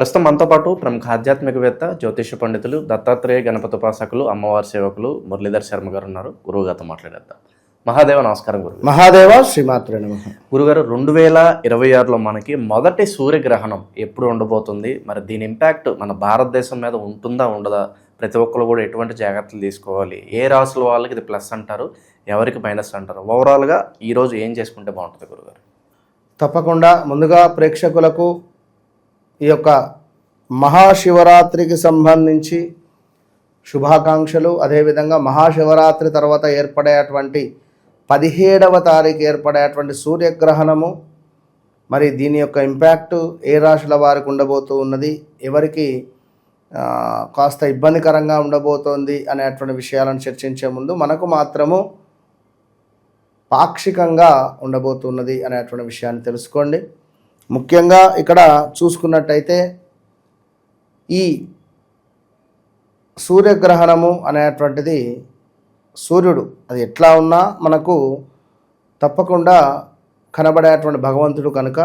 ప్రస్తుతం మనతో పాటు ప్రముఖ ఆధ్యాత్మికవేత్త జ్యోతిష పండితులు దత్తాత్రేయ గణపతి ఉపాసకులు అమ్మవారి సేవకులు మురళీధర్ శర్మ గారు ఉన్నారు. గురువు గారితో మాట్లాడేద్దాం. మహాదేవ నమస్కారం గురువు మహాదేవ శ్రీమాత్రే నమ. గురుగారు రెండు వేల ఇరవై ఆరులో మనకి మొదటి సూర్యగ్రహణం ఎప్పుడు ఉండబోతుంది? మరి దీని ఇంపాక్ట్ మన భారతదేశం మీద ఉంటుందా ఉండదా? ప్రతి ఒక్కరు కూడా ఎటువంటి జాగ్రత్తలు తీసుకోవాలి? ఏ రాసుల వాళ్ళకి ఇది ప్లస్ అంటారు? ఎవరికి మైనస్ అంటారు? ఓవరాల్గా ఈరోజు ఏం చేసుకుంటే బాగుంటుంది గురుగారు? తప్పకుండా ముందుగా ప్రేక్షకులకు ఈ యొక్క మహాశివరాత్రికి సంబంధించి శుభాకాంక్షలు. అదేవిధంగా మహాశివరాత్రి తర్వాత ఏర్పడేటువంటి పదిహేడవ తారీఖు ఏర్పడేటువంటి సూర్యగ్రహణము మరి దీని యొక్క ఇంపాక్ట్ ఏ రాశుల వారికి ఉండబోతూ ఉన్నది ఎవరికి కాస్త ఇబ్బందికరంగా ఉండబోతోంది అనేటువంటి విషయాలను చర్చించే ముందు మనకు మాత్రము పాక్షికంగా ఉండబోతున్నది అనేటువంటి విషయాన్ని తెలుసుకోండి. ముఖ్యంగా ఇక్కడ చూసుకున్నట్టయితే ఈ సూర్యగ్రహణము అనేటువంటిది సూర్యుడు. అది ఎట్లా ఉన్నా మనకు తప్పకుండా కనబడేటువంటి భగవంతుడు కనుక.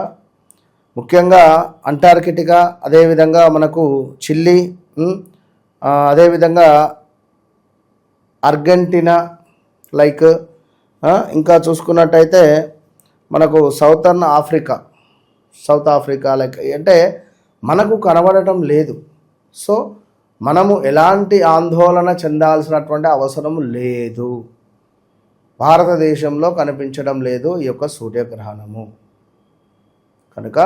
ముఖ్యంగా అంటార్కిటికా అదేవిధంగా మనకు చిల్లీ అదేవిధంగా అర్జెంటీనా లైక్ ఇంకా చూసుకున్నట్టయితే మనకు southern Africa South Africa like అంటే మనకు కనబడటం లేదు. సో మనము ఎలాంటి ఆందోళన చెందాల్సినటువంటి అవసరం లేదు. భారతదేశంలో కనిపించడం లేదు ఈ యొక్క సూర్యగ్రహణము. కనుక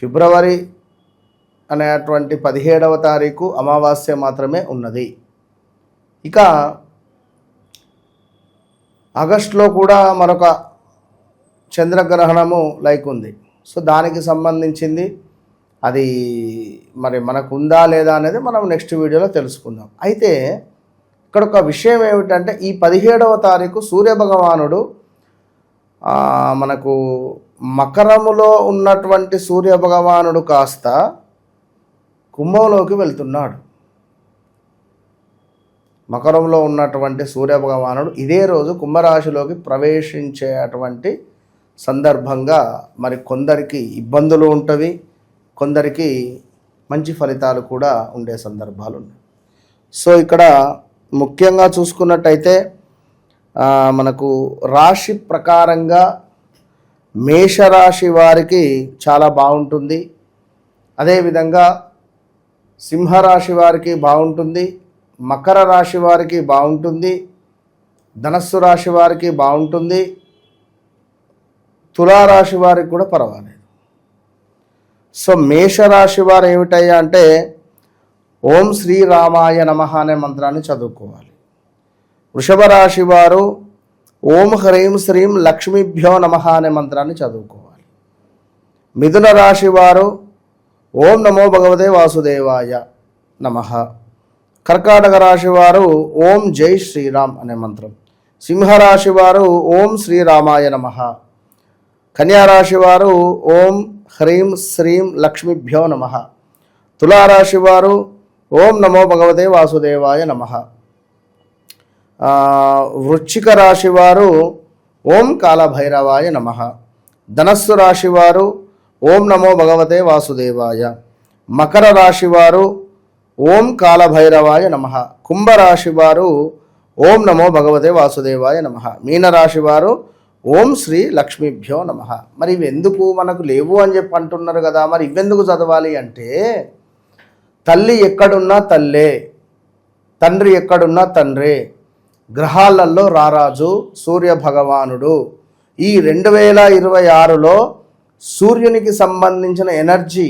ఫిబ్రవరి అనేటువంటి పదిహేడవ తారీఖు అమావాస్య మాత్రమే ఉన్నది. ఇక ఆగస్టులో కూడా మరొక చంద్రగ్రహణము లైక్ ఉంది. సో దానికి సంబంధించింది అది మరి మనకు ఉందా లేదా అనేది మనం నెక్స్ట్ వీడియోలో తెలుసుకుందాం. అయితే ఇక్కడ ఒక విషయం ఏమిటంటే ఈ పదిహేడవ తారీఖు సూర్యభగవానుడు మనకు మకరములో ఉన్నటువంటి సూర్యభగవానుడు కాస్త కుంభంలోకి వెళ్తున్నాడు. మకరంలో ఉన్నటువంటి సూర్యభగవానుడు ఇదే రోజు కుంభరాశిలోకి ప్రవేశించేటువంటి సందర్భంగా మరి కొందరికి ఇబ్బందులు ఉంటవి. కొందరికి మంచి ఫలితాలు కూడా ఉండే సందర్భాలు ఉన్నాయి సో ఇక్కడ ముఖ్యంగా చూసుకున్నట్టయితే మనకు రాశి ప్రకారంగా మేషరాశి వారికి చాలా బాగుంటుంది. అదేవిధంగా సింహరాశి వారికి బాగుంటుంది. మకర రాశి వారికి బాగుంటుంది. ధనస్సు రాశి వారికి బాగుంటుంది. తులారాశి వారికి కూడా పర్వాలేదు. సో మేషరాశి వారు ఏమిటయ్యా అంటే ఓం శ్రీరామాయ నమ అనే మంత్రాన్ని చదువుకోవాలి. వృషభ రాశి వారు ఓం హ్రీం శ్రీం లక్ష్మీభ్యో నమ అనే మంత్రాన్ని చదువుకోవాలి. మిథున రాశి వారు ఓం నమో భగవతే వాసుదేవాయ నమ. కర్కాటక రాశి వారు ఓం జై శ్రీరామ్ అనే మంత్రం. సింహరాశి వారు ఓం శ్రీరామాయ నమ. కన్యారాశి వారు ఓం హ్రీం శ్రీం లక్ష్మీభ్యో నమ. తులారాశి వారు ఓం నమో భగవతే వాసుదేవాయ నమ. వృశ్చిక రాశి వారు ఓం కాలభైరవాయ నమ. ధనస్సు రాశి వారు ఓం నమో భగవతే వాసుదేవాయ. మకర రాశి వారు ఓం కాలభైరవాయ నమ. కుంభరాశి వారు ఓం నమో భగవతే వాసుదేవాయ నమ. మీనరాశి వారు ఓం శ్రీ లక్ష్మీభ్యో నమ. మరి ఇవి ఎందుకు మనకు లేవు అని చెప్పి అంటున్నారు కదా మరి ఇవెందుకు చదవాలి అంటే తల్లి ఎక్కడున్నా తల్లే తండ్రి ఎక్కడున్నా తండ్రే గ్రహాలలో రారాజు సూర్య భగవానుడు ఈ రెండు వేల ఇరవై ఆరులో సూర్యునికి సంబంధించిన ఎనర్జీ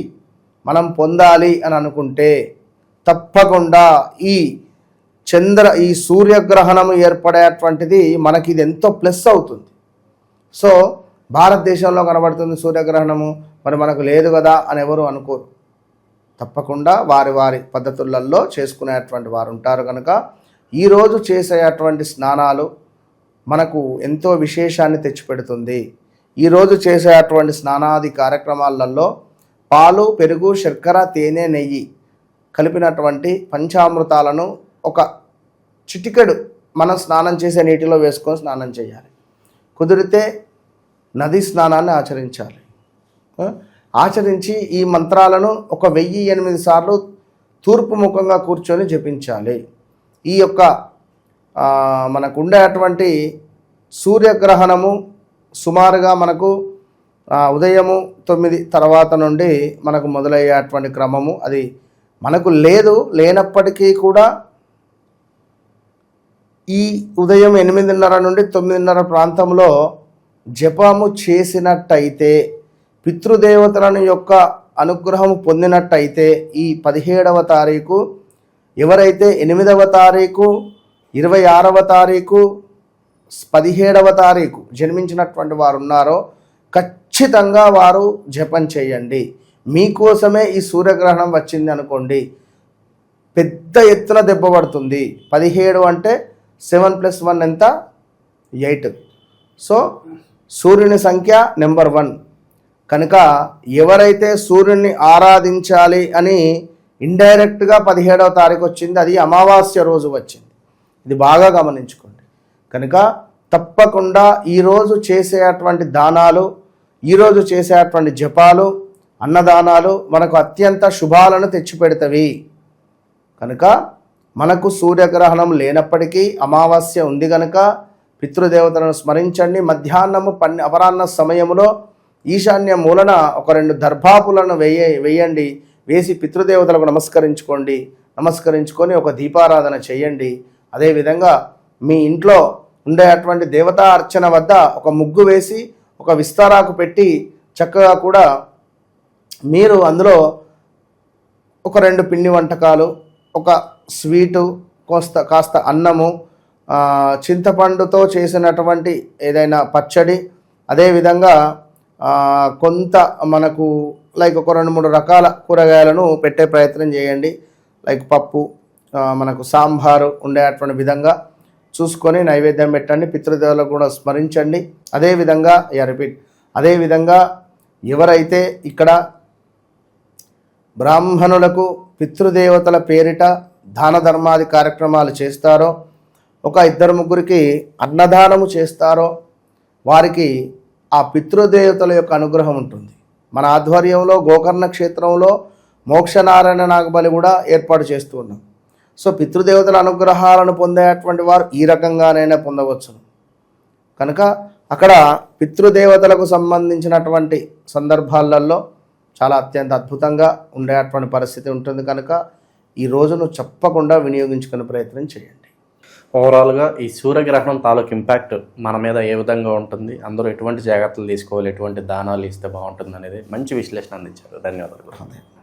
మనం పొందాలి అని అనుకుంటే తప్పకుండా ఈ చంద్ర ఈ సూర్యగ్రహణము ఏర్పడేటువంటిది మనకి ఇది ఎంతో ప్లస్ అవుతుంది. సో భారతదేశంలో కనబడుతుంది సూర్యగ్రహణము. మరి మనకు లేదు కదా అని ఎవరు అనుకోరు తప్పకుండా వారి వారి పద్ధతులలో చేసుకునేటువంటి వారు ఉంటారు కనుక ఈరోజు చేసేటువంటి స్నానాలు మనకు ఎంతో విశేషాన్ని తెచ్చిపెడుతుంది. ఈరోజు చేసేటువంటి స్నానాది కార్యక్రమాలలో పాలు పెరుగు శర్కర తేనె నెయ్యి కలిపినటువంటి పంచామృతాలను ఒక చిటికెడు మనం స్నానం చేసే నీటిలో వేసుకొని స్నానం చేయాలి. కుదిరితే నదీ స్నానాన్ని ఆచరించాలి. ఆచరించి ఈ మంత్రాలను ఒక వెయ్యి ఎనిమిది సార్లు తూర్పు ముఖంగా కూర్చొని జపించాలి. ఈ యొక్క మనకు ఉండేటువంటి సూర్యగ్రహణము సుమారుగా మనకు ఉదయము తొమ్మిది తర్వాత నుండి మనకు మొదలయ్యేటువంటి క్రమము అది మనకు లేదు లేనప్పటికీ కూడా ఈ ఉదయం ఎనిమిదిన్నర నుండి తొమ్మిదిన్నర ప్రాంతంలో జపము చేసినట్టయితే పితృదేవతలను యొక్క అనుగ్రహం పొందినట్టయితే ఈ పదిహేడవ తారీఖు ఎవరైతే ఎనిమిదవ తారీఖు ఇరవై ఆరవ తారీఖు పదిహేడవ తారీఖు జన్మించినటువంటి వారు ఉన్నారో ఖచ్చితంగా వారు జపం చేయండి. మీకోసమే ఈ సూర్యగ్రహణం వచ్చింది అనుకోండి. పెద్ద ఎత్తున దెబ్బ పడుతుంది. పదిహేడు అంటే సెవెన్ ప్లస్ వన్ ఎంత? ఎయిట్. సో సూర్యుని సంఖ్య నెంబర్ వన్. కనుక ఎవరైతే సూర్యుని ఆరాధించాలి అని ఇండైరెక్ట్గా పదిహేడవ తారీఖు వచ్చింది అది అమావాస్య రోజు వచ్చింది. ఇది బాగా గమనించుకోండి. కనుక తప్పకుండా ఈరోజు చేసేటువంటి దానాలు ఈరోజు చేసేటువంటి జపాలు అన్నదానాలు మనకు అత్యంత శుభాలను తెచ్చిపెడతవి. కనుక మనకు సూర్యగ్రహణం లేనప్పటికీ అమావాస్య ఉంది కనుక పితృదేవతలను స్మరించండి. మధ్యాహ్నము పన్నె అపరాహ్న సమయంలో ఈశాన్య మూలన ఒక రెండు దర్భాపులను వేయ వేయండి. వేసి పితృదేవతలకు నమస్కరించుకోండి. నమస్కరించుకొని ఒక దీపారాధన చేయండి. అదేవిధంగా మీ ఇంట్లో ఉండేటువంటి దేవతా అర్చన వద్ద ఒక ముగ్గు వేసి ఒక విస్తారాకు పెట్టి చక్కగా కూడా మీరు అందులో ఒక రెండు పిండి వంటకాలు ఒక స్వీటు కోస్త కాస్త అన్నము చింతపండుతో చేసినటువంటి ఏదైనా పచ్చడి అదేవిధంగా కొంత మనకు లైక్ ఒక రెండు మూడు రకాల కూరగాయలను పెట్టే ప్రయత్నం చేయండి. లైక్ పప్పు మనకు సాంబారు ఉండేటువంటి విధంగా చూసుకొని నైవేద్యం పెట్టండి. పితృదేవులకు కూడా స్మరించండి. అదేవిధంగా యా రిపీట్. అదేవిధంగా ఎవరైతే ఇక్కడ బ్రాహ్మణులకు పితృదేవతల పేరిట దాన ధర్మాది కార్యక్రమాలు చేస్తారో ఒక ఇద్దరు ముగ్గురికి అన్నదానము చేస్తారో వారికి ఆ పితృదేవతల యొక్క అనుగ్రహం ఉంటుంది. మన ఆధ్వర్యంలో గోకర్ణ క్షేత్రంలో మోక్షనారాయణ నాగబలి కూడా ఏర్పాటు చేస్తూ ఉన్నాం. సో పితృదేవతల అనుగ్రహాలను పొందేటువంటి వారు ఈ రకంగానైనా పొందవచ్చును కనుక అక్కడ పితృదేవతలకు సంబంధించినటువంటి సందర్భాలలో చాలా అత్యంత అద్భుతంగా ఉండేటువంటి పరిస్థితి ఉంటుంది కనుక ఈ రోజును చెప్పకుండా వినియోగించుకునే ప్రయత్నం చేయండి. ఓవరాల్గా ఈ సూర్యగ్రహణం తాలూకు ఇంపాక్ట్ మన మీద ఏ విధంగా ఉంటుంది అందరూ ఎటువంటి జాగ్రత్తలు తీసుకోవాలి ఎటువంటి దానాలు ఇస్తే బాగుంటుంది అనేది మంచి విశ్లేషణ అందించారు. ధన్యవాదాలు.